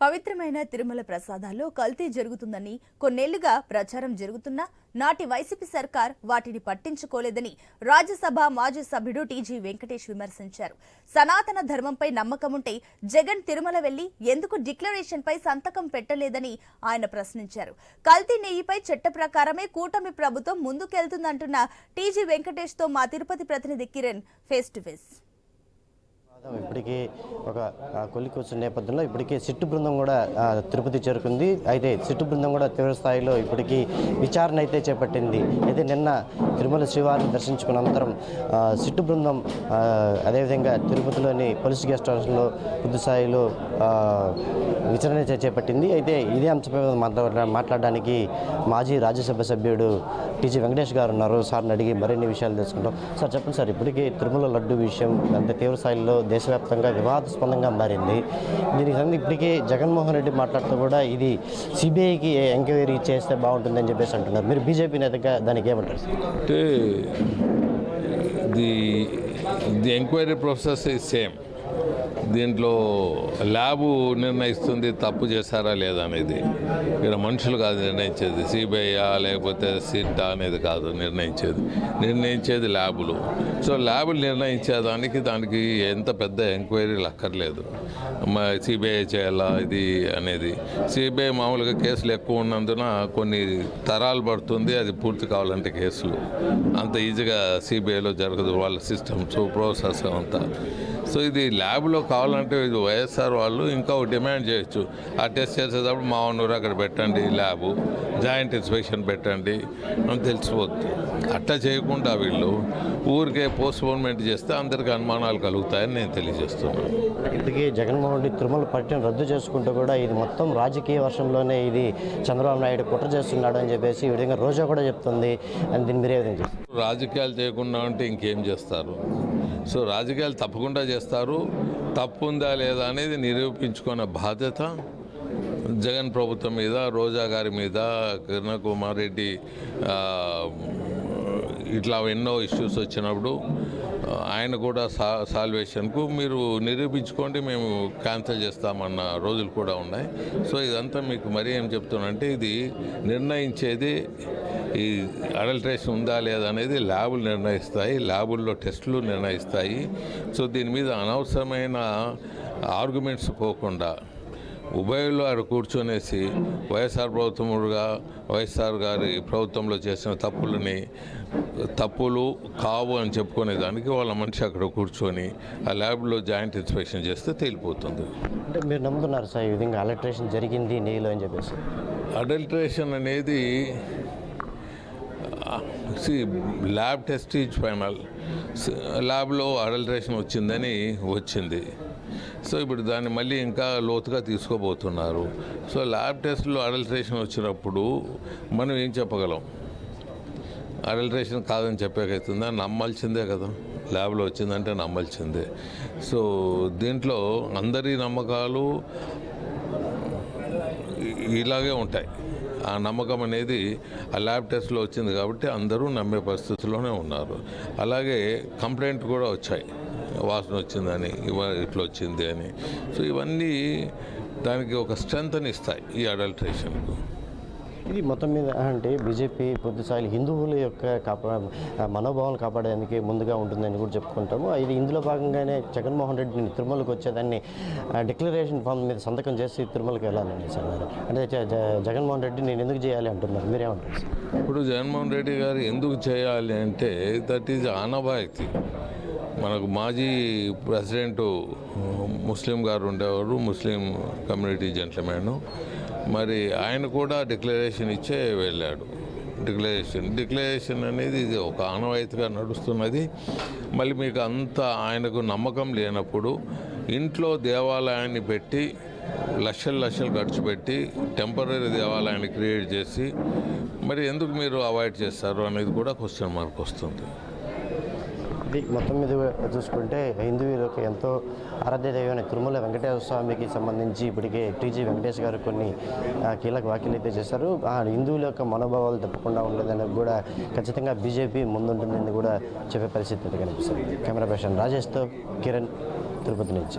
పవిత్రమైన తిరుమల ప్రసాదాల్లో కల్తీ జరుగుతుందని కొన్నేళ్ళుగా ప్రచారం జరుగుతున్నా నాటి వైసీపీ సర్కార్ వాటిని పట్టించుకోలేదని రాజ్యసభ మాజీ సభ్యుడు టీజీ వెంకటేష్ విమర్శించారు. సనాతన ధర్మంపై నమ్మకం ఉంటే జగన్ తిరుమల వెళ్ళి ఎందుకు డిక్లరేషన్పై సంతకం పెట్టలేదని ఆయన ప్రశ్నించారు. కల్తీ నెయ్యిపై చట్ట ప్రకారమే కూటమి ప్రభుత్వం ముందుకెళ్తుందంటున్న టీజీ వెంకటేష్తో మా తిరుపతి ప్రతినిధి కిరణ్ ఫేస్ టు ఫేస్. ఇప్పటికీ ఒక కొలికి వచ్చిన నేపథ్యంలో ఇప్పటికే సిట్టు బృందం కూడా తిరుపతి చేరుకుంది. అయితే సిట్టు బృందం కూడా తీవ్ర స్థాయిలో ఇప్పటికీ విచారణ అయితే చేపట్టింది. అయితే నిన్న తిరుమల శ్రీవారిని దర్శించుకున్న అనంతరం సిట్టు బృందం అదేవిధంగా తిరుపతిలోని పోలీస్ గెస్ట్ హౌస్లో కొద్ది స్థాయిలో విచారణ చేపట్టింది. అయితే ఇదే అంశంపై మాట్లాడ మాట్లాడడానికి మాజీ రాజ్యసభ సభ్యుడు టీజీ వెంకటేష్ గారు ఉన్నారు. సార్ని అడిగి మరిన్ని విషయాలు తెలుసుకుంటాం. సార్ చెప్పండి సార్ ఇప్పటికీ తిరుమల లడ్డు విషయం అంత తీవ్ర స్థాయిలో దేశవ్యాప్తంగా వివాదాస్పదంగా మారింది. దీనికి సంబంధించి ఇప్పటికే జగన్మోహన్ రెడ్డి మాట్లాడుతూ కూడా ఇది సిబిఐకి ఎంక్వైరీ చేస్తే బాగుంటుందని చెప్పేసి అంటున్నారు. మీరు బీజేపీ నేతగా దానికి ఏమంటారు? అంటే the the enquiry process is same. దీంట్లో ల్యాబు నిర్ణయిస్తుంది తప్పు చేశారా లేదా అనేది. ఇక్కడ మనుషులు కాదు నిర్ణయించేది సిబిఐయా లేకపోతే సిట్టా అనేది కాదు నిర్ణయించేది. నిర్ణయించేది ల్యాబులు. సో ల్యాబులు నిర్ణయించేదానికి దానికి ఎంత పెద్ద ఎంక్వైరీలు అక్కర్లేదు సిబిఐ చేయాలా ఇది అనేది. సిబిఐ మామూలుగా కేసులు ఎక్కువ ఉన్నందున కొన్ని తరాలు పడుతుంది అది పూర్తి కావాలంటే కేసులు. అంత ఈజీగా సిబిఐలో జరగదు వాళ్ళ సిస్టమ్స్ ప్రాసెస్ అంతా. సో ఇది ల్యాబ్లో కావాలంటే ఇది వైఎస్ఆర్ వాళ్ళు ఇంకా డిమాండ్ చేయొచ్చు. ఆ టెస్ట్ చేసేటప్పుడు మా ఊరు అక్కడ పెట్టండి ల్యాబు జాయింట్ ఇన్స్పెక్షన్ పెట్టండి అని తెలిసిపోతుంది అట్లా చేయకుండా వీళ్ళు ఊరికే పోస్ట్పోన్మెంట్ చేస్తే అందరికీ అనుమానాలు కలుగుతాయని నేను తెలియజేస్తున్నాను. ఇప్పటికీ జగన్మోహన్ రెడ్డి తిరుమల పర్యటన రద్దు చేసుకుంటూ కూడా ఇది మొత్తం రాజకీయ వర్షంలోనే ఇది చంద్రబాబు నాయుడు కుట్ర చేస్తున్నాడు అని చెప్పేసి ఈ విధంగా రోజా కూడా చెప్తుంది. అని దీన్ని మీరే విధంగా రాజకీయాలు చేయకుండా ఉంటే ఇంకేం చేస్తారు? సో రాజకీయాలు తప్పకుండా చేస్తారు. తప్పు ఉందా లేదా అనేది నిరూపించుకున్న బాధ్యత జగన్ ప్రభుత్వం మీద రోజా గారి మీద కిరణ్ కుమార్ రెడ్డి ఇట్లా ఎన్నో ఇష్యూస్ వచ్చినప్పుడు ఆయన కూడా సా సాల్వేషన్కు మీరు నిరూపించుకోండి మేము క్యాన్సిల్ చేస్తామన్న రోజులు కూడా ఉన్నాయి. సో ఇదంతా మీకు మరీ ఏం చెప్తున్నానంటే ఇది నిర్ణయించేది ఈ అడల్ట్రేషన్ ఉందా లేదా అనేది ల్యాబులు నిర్ణయిస్తాయి ల్యాబుల్లో టెస్టులు నిర్ణయిస్తాయి. సో దీని మీద అనవసరమైన ఆర్గ్యుమెంట్స్ పోకుండా ఉభయలో ఆడ కూర్చొనేసి వైఎస్ఆర్ ప్రభుత్వముగా వైఎస్ఆర్ గారి ప్రభుత్వంలో చేసిన తప్పులని తప్పులు కావు అని చెప్పుకునే దానికి వాళ్ళ మనిషి అక్కడ కూర్చొని ఆ ల్యాబ్లో జాయింట్ ఇన్స్పెక్షన్ చేస్తే తేలిపోతుంది. అంటే మీరు నమ్ముతున్నారు సార్ ఈ విధంగా అలట్రేషన్ జరిగింది నెయ్యిలో అని చెప్పేసి? అడల్ట్రేషన్ అనేది see lab test is final ల్యాబ్లో అడల్ట్రేషన్ వచ్చిందని వచ్చింది. సో ఇప్పుడు దాన్ని మళ్ళీ ఇంకా లోతుగా తీసుకోబోతున్నారు. సో ల్యాబ్ టెస్ట్లో అడల్ట్రేషన్ వచ్చినప్పుడు మనం ఏం చెప్పగలం? అడల్ట్రేషన్ కాదని చెప్పేకైతుందా? నమ్మాల్సిందే కదా. ల్యాబ్లో వచ్చిందంటే నమ్మాల్సిందే. సో దీంట్లో అందరి నమ్మకాలు ఇలాగే ఉంటాయి. ఆ నమ్మకం అనేది ఆ ల్యాబ్ టెస్ట్లో వచ్చింది కాబట్టి అందరూ నమ్మే పరిస్థితిలోనే ఉన్నారు. అలాగే కంప్లైంట్ కూడా వచ్చాయి. వాసన వచ్చిందని ఇట్లా వచ్చింది అని. సో ఇవన్నీ దానికి ఒక స్ట్రెంగ్త్ని ఇస్తాయి ఈ అడల్ట్రేషన్కు. ఇది మొత్తం మీద అంటే బీజేపీ పూర్తిస్థాయి హిందువుల యొక్క కాపా మనోభావాలు కాపాడడానికి ముందుగా ఉంటుందని కూడా చెప్పుకుంటాము. ఇది ఇందులో భాగంగానే జగన్మోహన్ రెడ్డిని తిరుమలకు వచ్చేదాన్ని డిక్లరేషన్ ఫామ్ మీద సంతకం చేసి తిరుమలకి వెళ్ళాలని సార్ మరి. అంటే జగన్మోహన్ రెడ్డి నేను ఎందుకు చేయాలి అంటున్నారు? మీరేమంటారు సార్? ఇప్పుడు జగన్మోహన్ రెడ్డి గారు ఎందుకు చేయాలి అంటే దట్ ఈజ్ ఆనవాయితీ మనకు మాజీ ప్రెసిడెంట్ ముస్లిం గారు ఉండేవారు ముస్లిం కమ్యూనిటీ జెంట్లమెన్. మరి ఆయన కూడా డిక్లరేషన్ ఇచ్చే వెళ్ళాడు. డిక్లరేషన్ డిక్లరేషన్ అనేది ఇది ఒక ఆనవాయితీగా నడుస్తున్నది. మళ్ళీ మీకు అంత ఆయనకు నమ్మకం లేనప్పుడు ఇంట్లో దేవాలయాన్ని పెట్టి లక్షలు లక్షలు ఖర్చు పెట్టి టెంపరీ దేవాలయాన్ని క్రియేట్ చేసి మరి ఎందుకు మీరు అవాయిడ్ చేస్తారు అనేది కూడా క్వశ్చన్ మార్క్ వస్తుంది. ఇది మొత్తం మీద చూసుకుంటే హిందువులకు ఎంతో ఆరాధ్య దైవమైన తిరుమల వెంకటేశ్వర స్వామికి సంబంధించి ఇప్పటికే టీజీ వెంకటేష్ గారు కొన్ని కీలక వ్యాఖ్యలు అయితే చేశారు. ఆ హిందువుల యొక్క మనోభావాలు తప్పకుండా ఉండేదని కూడా ఖచ్చితంగా బీజేపీ ముందుంటుందని కూడా చెప్పే పరిస్థితి కనిపిస్తుంది. కెమెరా పర్సన్ రాజేష్తో కిరణ్ తిరుపతి నుంచి.